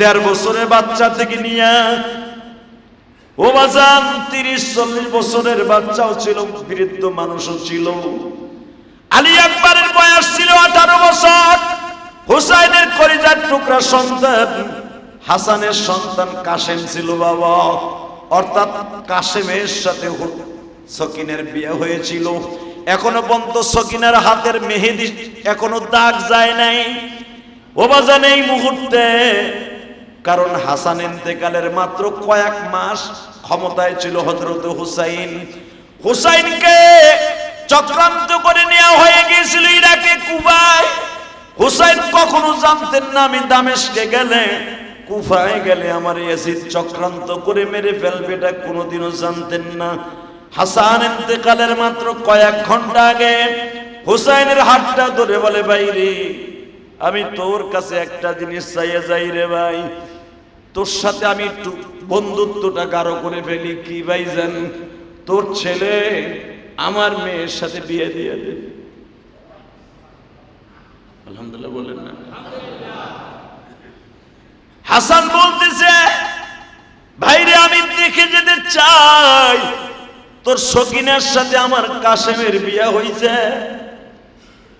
দেড় বছরের বাচ্চা থেকে নিয়ে, ও বাজান, তিরিশ, চল্লিশ বছরের বাচ্চাও ছিল, বৃদ্ধ মানুষও ছিল। আলী আকবরের বয়স ছিল আঠারো বছর। হুসাইনের কলিজার টুকরা সন্তান, হাসানের সন্তান কাশেম ছিল বাবা। অর্থাৎ কাশেমের সাথে সকিনের বিয়ে হয়েছিল। এখনও পর্যন্ত সকিনের হাতের মেহেদি এখনও দাগ যায় নাই। ও বাজান, এই মুহূর্তে কারণ হাসান ইন্তেকালের মাত্র কয়েক মাস ক্ষমতায় ছিল হজরত হুসাইন। হুসাইনকে চক্রান্ত করে নেওয়া হয়ে গিয়েছিল ইরাকে কুবায় হুসাইন কখনো জানতেন না আমি দামেশকে গেলে, কুফায় গেলে আমার ইয়াসিদ চক্রান্ত করে মেরে ফেলবে, এটা কোনোদিনও জানতেন না। হাসান ইন্তেকালের মাত্র কয়েক ঘণ্টা আগে হুসাইনের হাতটা ধরে বলে বাইরে আমি তোর কাছে একটা জিনিস চাইয়ে যাই রে ভাই তোর সাথে আমি একটু বন্ধুত্বটা গাঢ় করে ফেলি, কি ভাই জান? তোর ছেলে আমার মেয়ের সাথে বিয়ে দিয়ে দে। আলহামদুলিল্লাহ বলেন না। হাসান বলতেছে, ভাইরে, আমি দেখে যেতে চাই। তোর সকিনের সাথে আমার কাশেমের বিয়ে হয়েছে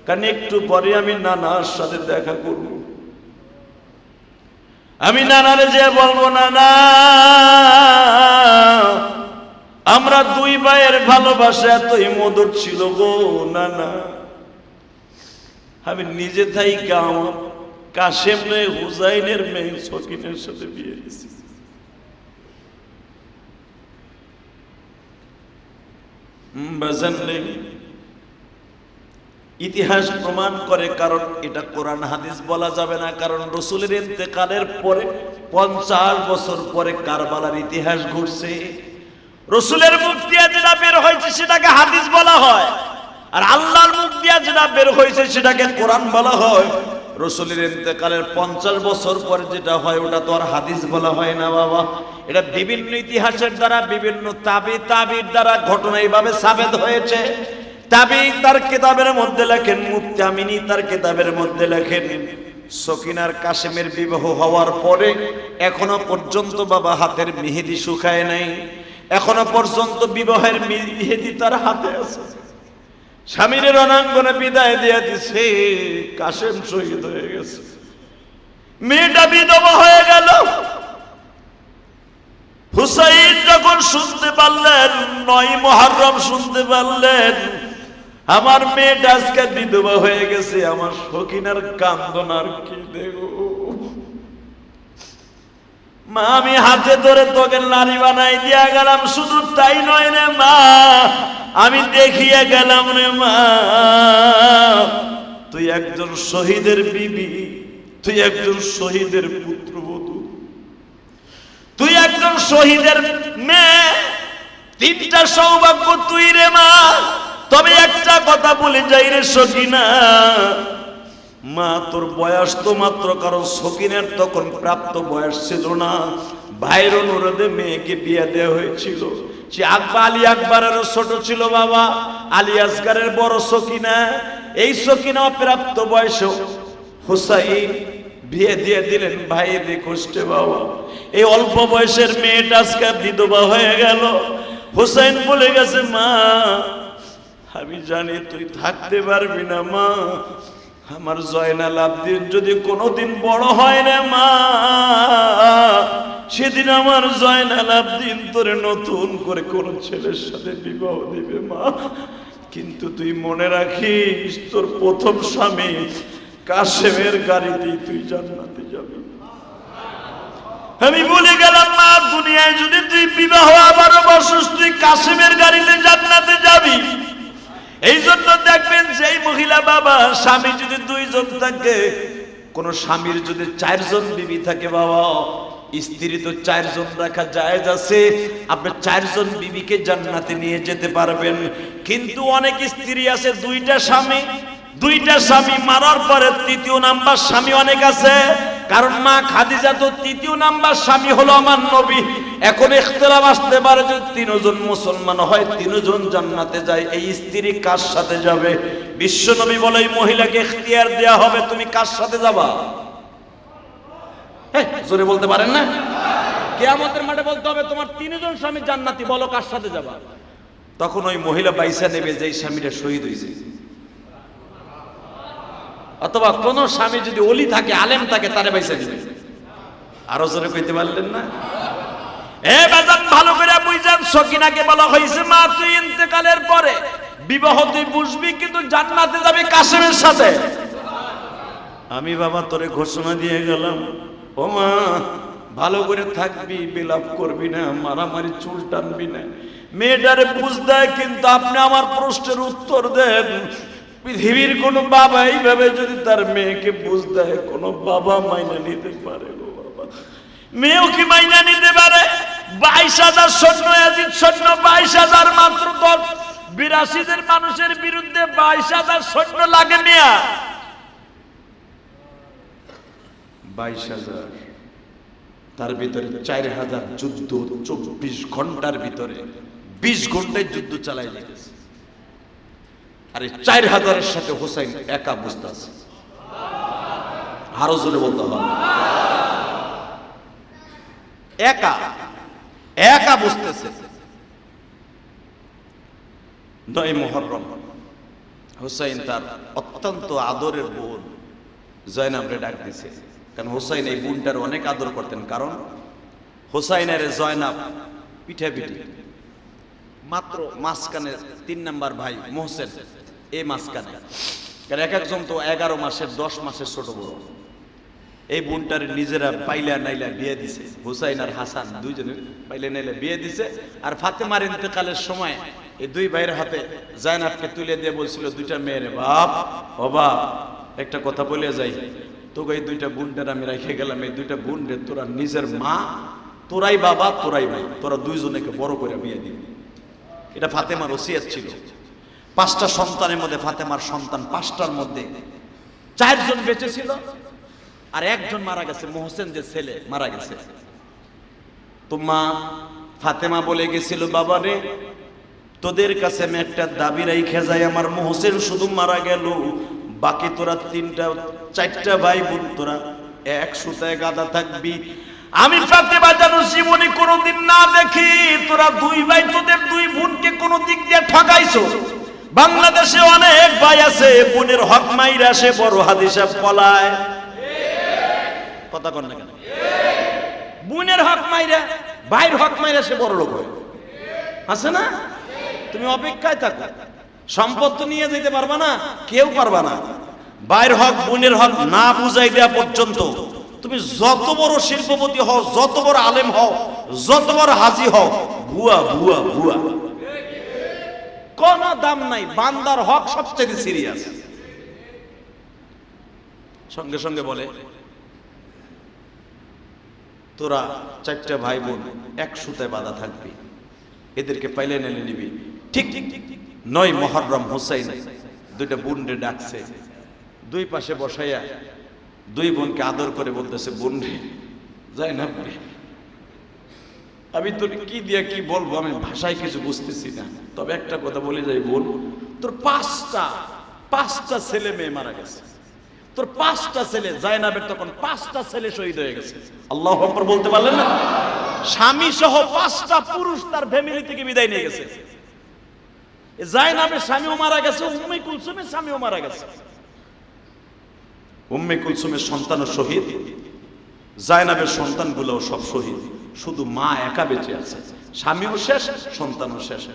কারণ একটু পরে আমি নানার সাথে দেখা করব। আমি নানারে যে বলব না না আমরা দুই ভাইয়ের ভালোবাসা এতই মধুর ছিল গো না না আমি নিজে থাই কাম কাশেম রে হুসাইনের মেয়ে সকিনের সাথে বিয়ে দিয়েছি বাজান ইতিহাস প্রমাণ করে, কারণ এটা কোরআন হাদিস বলা যাবে না, কারণ রসুলের ইন্তেকালের পরে, পঞ্চাশ বছর পরে কারবালার ইতিহাস ঘটছে রসুলের মুখ দিয়ে যেটা বের হয়েছে সেটাকে হাদিস বলা হয়, আর আল্লাহর মুখ দিয়ে যেটা বের হয়েছে সেটাকে কোরআন বলা হয়। রসুলের ইন্তেকালের পঞ্চাশ বছর পরে যেটা হয়, ওটা তো আর হাদিস বলা হয় না, বাবা। এটা বিভিন্ন ইতিহাসের দ্বারা, বিভিন্ন তাবি তাবির দ্বারা ঘটনা এইভাবে সাবেদ হয়েছে। তাবি তার কিতাবের মধ্যে লেখেন, মুফতি আমিনী তার কিতাবের মধ্যে লেখেন, সকিনার কাশেমের বিবাহ হওয়ার পরে এখনও পর্যন্ত বাবা হাতের মেহেদি শুকায় নাই, এখনও পর্যন্ত বিবাহের মেহেদি তার হাতে আছে। স্বামীর রণাঙ্গনে বিদায় দিয়ে দিছে, কাশেম শহীদ হয়ে গেছে। মেয়েটা বিধবা হয়ে গেল। হুসাইন যখন শুনতে পারলেন, নয় মহারম শুনতে পারলেন আমার মেয়েটা আজকে বিধবা হয়ে গেছে, আমার সকিনার কান্দনার কি দেবো? মা, আমি হাতে ধরে তোকে নারী বানাই দিয়া গেলাম, শুধু তাই নয় রে মা, আমি দেখিয়া গেলাম রে মা, তুই একজন শহীদের বিবি, তুই একজন শহীদের পুত্রবধূ, তুই একজন শহীদের মেয়ে, তিনটা সৌভাগ্য তুই রে মা। তবে একটা কথা বলে যাই রে সকিনা। মা, তোর বয়স তো মাত্র, কারণ সকিনের তখন প্রাপ্ত বয়স ছিল না। ভাইয়ের অনুরোধে মেয়েকে বিয়ে দেওয়া হয়েছিল। সে আকবা আলী আকবরেরও ছোট ছিল বাবা, আলী আসগারের বড় সকিনা। এই সকিনা প্রাপ্ত বয়সেও হুসাইন বিয়ে দিয়ে দিলেন। ভাই ভাইয়ের কষ্টে বাবা, এই অল্প বয়সের মেয়েটা আজকে বিধবা হয়ে গেল। হুসাইন বলে গেছে, মা আমি জানি তুই থাকতে পারবি না, মা। আমার জয়নাল আব্দিন যদি কোনোদিন বড় হয় না, মা। সেদিন আমার জয়নাল আব্দিন তোরে নতুন করে কোন ছেলের সাথে বিবাহ দিবে, মা। কিন্তু তুই মনে রাখিস, তোর প্রথম স্বামী কাশেমের গাড়িতেই তুই জান্নাতে যাবি। আমি বলে গেলাম, মা, দুনিয়ায় যদি তুই বিবাহ আবারও বসস, তুই কাশেমের গাড়িতে জান্নাতে যাবি। এই জন্য দেখবেন যেই মহিলা বাবা, স্বামী যদি দুইজন থাকে, কোন স্বামীর যদি চারজন বিবি থাকে বাবা, স্ত্রী তো চারজন রাখা জায়েজ আছে, আপনি চারজন বিবিকে জান্নাতে নিয়ে যেতে পারবেন। কিন্তু অনেক স্ত্রী আছে, দুইটা স্বামী দুইটা স্বামী মারার পরে তৃতীয় নাম্বার স্বামী অনেক আছে কারণ মা খাদিজা তো তৃতীয় নাম্বার স্বামী হলো আমার নবী। এখন ইখতিলাফ আসতে পারে যদি তিনজন মুসলমান হয়, তিনজন জান্নাতে যায়, এই স্ত্রী কার সাথে যাবে? বিশ্ব নবী বলে, এই মহিলাকে ইখতিয়ার দেয়া হবে, তুমি কার সাথে যাবা? জোরে বলতে পারেন না? কেয়ামতের মাঠে বলতে হবে, তোমার তিনজন স্বামী জান্নাতি, বলো কার সাথে যাবা? তখন ওই মহিলা বাইসা নেবে যে স্বামীটা শহীদ হয়েছে অথবা কোন স্বামী যদি অলি থাকে, আলেম থাকে, তারে বাইসা নেবে আরও জোরে কইতে পারলেন না? এ বাজান, ভালো করে বুঝান, সকিনাকে বলা হয়েছে, মা, তুই ইন্তেকালের পরে বিবাহ তুই বুঝবি, কিন্তু জান্নাতে যাবি কাসেমের সাথে। আমি বাবা তোরে ঘোষণা দিয়ে গেলাম, ও মা, ভালো করে থাকবি, বিলাপ করবি না, মারামারি চুল টানবি না। মেয়েটারে বুঝ দেয়, কিন্তু আপনি আমার প্রশ্নের উত্তর দেন। পৃথিবীর কোন বাবা এইভাবে যদি তার মেয়েকে বুঝ দেয়, কোন বাবা মাইনা নিতে পারে মেয়েও কি মাইনা নিতে পারে? বাইশ হাজার সৈন্য আজিদ সৈন্য, বাইশ হাজার মাত্র দশ বিরাশিদের মানুষের বিরুদ্ধে বাইশ হাজার সৈন্য লাগে মেয়া। বাইশ হাজার, তার ভিতরে চার হাজার যুদ্ধ চব্বিশ ঘণ্টার ভিতরে বিশ ঘন্টায় যুদ্ধ চালাই দিতেছে আর চার হাজারের সাথে হোসাইন একা বুঝতে আছে। আরও জোরে বলতে হবে। একা একা বুঝতেছে। নয় মহরম হোসাইন তার অত্যন্ত আদরের বোন। জয়নাবরে ডাক দিছে। কারণ হোসাইন এই বোনটার অনেক আদর করতেন। কারণ হোসাইনের জয়নাব পিঠে পিঠে। মাত্র মাঝখানে তিন নাম্বার ভাই মোহসেন। এই মাঝখানে। কারণ এক একজন তো এগারো মাসের, দশ মাসের ছোট বড়। এই বোনটার নিজেরা পাইলা নাইলা বিয়ে দিছে, হুসাইন আর হাসান দুইজনে পাইলা নাইলা বিয়ে দিছে। আর ফাতেমার ইন্তেকালের সময় এই দুই ভাইয়ের হাতে জায়নাবকে তুলে দিয়ে বলছিল, দুইটা মেয়ের বাপ, ও বাপ, একটা কথা বলে যাই। তোকে এই দুইটা বোনটার আমি রেখে গেলাম, এই দুইটা বোন রে তোরা নিজের মা, তোরাই বাবা, তোরাই ভাই। তোরা দুইজনেকে বড় করে বিয়ে দিবি। এটা ফাতেমার ওসিয়াত ছিল। পাঁচটা সন্তানের মধ্যে ফাতেমার সন্তান পাঁচটার মধ্যে। চারজন বেঁচে ছিল আর একজন মারা গেছে। মোহসেন যে ছেলে, মারা গেছে। তো মা ফাতেমা বলে গেছিল, বাবা রে, তোদের কাছে আমি একটা দাবি রাইখে যাই। আমার মোহসেন শুধু মারা গেল। বাকি তোরা তিনটা, চারটা ভাই বোন তোরা এক সুতায় গাদা থাকবি। আমি ফাতেমা যেন জীবনে কোনোদিন না দেখি, তোরা দুই ভাই তোদের দুই বোনকে কোনো দিক দিয়ে ঠকাইছো। বাংলাদেশে অনেক ভাই আছে, বোনের হক মাইরা সে বড় হাদিসা পলায়। কথা কন না কেন? বোনের হক মাইরা, ভাইয়ের হক মাইরা সে বড় লোক আছে না? তুমি অপেক্ষায় থাকো। সম্পদ তো নিয়ে যেতে পারবা না, কেউ পারবা না। বাইর হক, বোনের হক না বুঝাই দেওয়া পর্যন্ত তুমি যত বড় শিল্পপতি হও, যত বড় আলেম হও, যত বড় হাজি হও, ভুয়া ভুয়া ভুয়া। কোন দাম নাই, বান্দার হক সবচেয়ে সিরিয়াস সঙ্গে সঙ্গে বলে, তোরা চারটা ভাই বোন এক সুতায় বাঁধা থাকবি, এদেরকে পাইলে নেলে নিবি ঠিক। নয় মহরম হোসাইন, দুইটা বোনরে ডাকছে দুই পাশে বসাইয়া দুই বোনকে আদর করে বলতেছে বোন রে যাই না। আমি তোর কি দিয়া কি বলব? আমি ভাষায় কিছু বুঝতেছি না। তবে একটা কথা বলে যাই, বোন, তোর পাঁচটা পাঁচটা ছেলে মেয়ে মারা গেছে। তোর পাঁচটা ছেলে জায়নাবের তখন পাঁচটা ছেলে শহীদ হয়ে গেছে। আল্লাহ বলতে পারলেন না? স্বামী সহ পাঁচটা পুরুষ তার ফ্যামিলি থেকে বিদায় নিয়ে গেছে। জায়নাবের স্বামীও মারা গেছে, উম্মে কুলসুমের স্বামীও মারা গেছে। উম্মে কুলসুমের সন্তানও শহীদ, জায়নাবের সন্তানগুলোও সব শহীদ। শুধু মা একা বেঁচে আছে, স্বামীও শেষ, সন্তানও শেষ।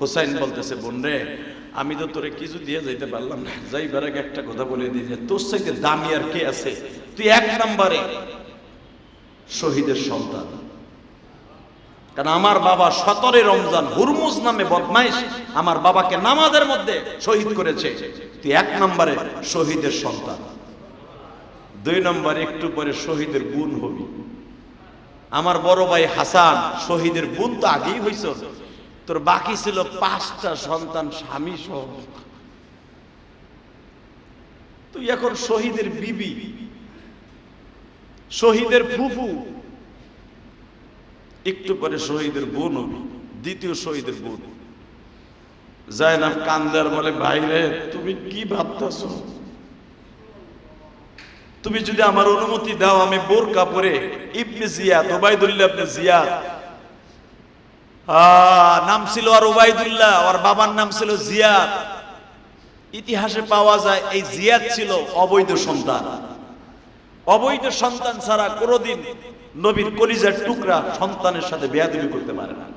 হোসাইন বলতেছে বোন রে আমি তো তোরে কিছু দিয়ে যাইতে পারলাম না। যাইবার আগে একটা কথা বলে দিই যে, তোর সাথে দামি আর কে আছে? তুই এক নম্বরে শহীদের সন্তান। কারণ আমার বাবা সতরে রমজান হুরমুজ নামে বদমাইশ, আমার বাবাকে নামাজের মধ্যে শহীদ করেছে। তুই এক নম্বরে শহীদের সন্তান। দুই নম্বরে একটু পরে শহীদের গুণ হবি। আমার বড় ভাই হাসান শহীদের বোন তো আগেই হইছ। তোর বাকি ছিল পাঁচটা সন্তান স্বামী সহ। তুই এখন শহীদের বিবি, শহীদের ফুফু। একটু পরে শহীদের বোন হবি, দ্বিতীয় শহীদের বোন। জায়নাব কান্দার বলে বাইরে তুমি কি ভাবতেছ? তুমি যদি আমার অনুমতি দাও আমি বোরকা পরে ইবনে জিয়াদ ওবাইদুল্লাহ ইবনে জিয়াদ। আহ, নাম ছিল আর ওবায়দুল্লাহ ওর বাবার নাম ছিল জিয়াদ। ইতিহাসে পাওয়া যায় এই জিয়াদ ছিল অবৈধ সন্তান। অবৈধ সন্তান ছাড়া কোনোদিন নবীর কলিজার টুকরা সন্তানের সাথে বেয়াদবি করতে পারে না।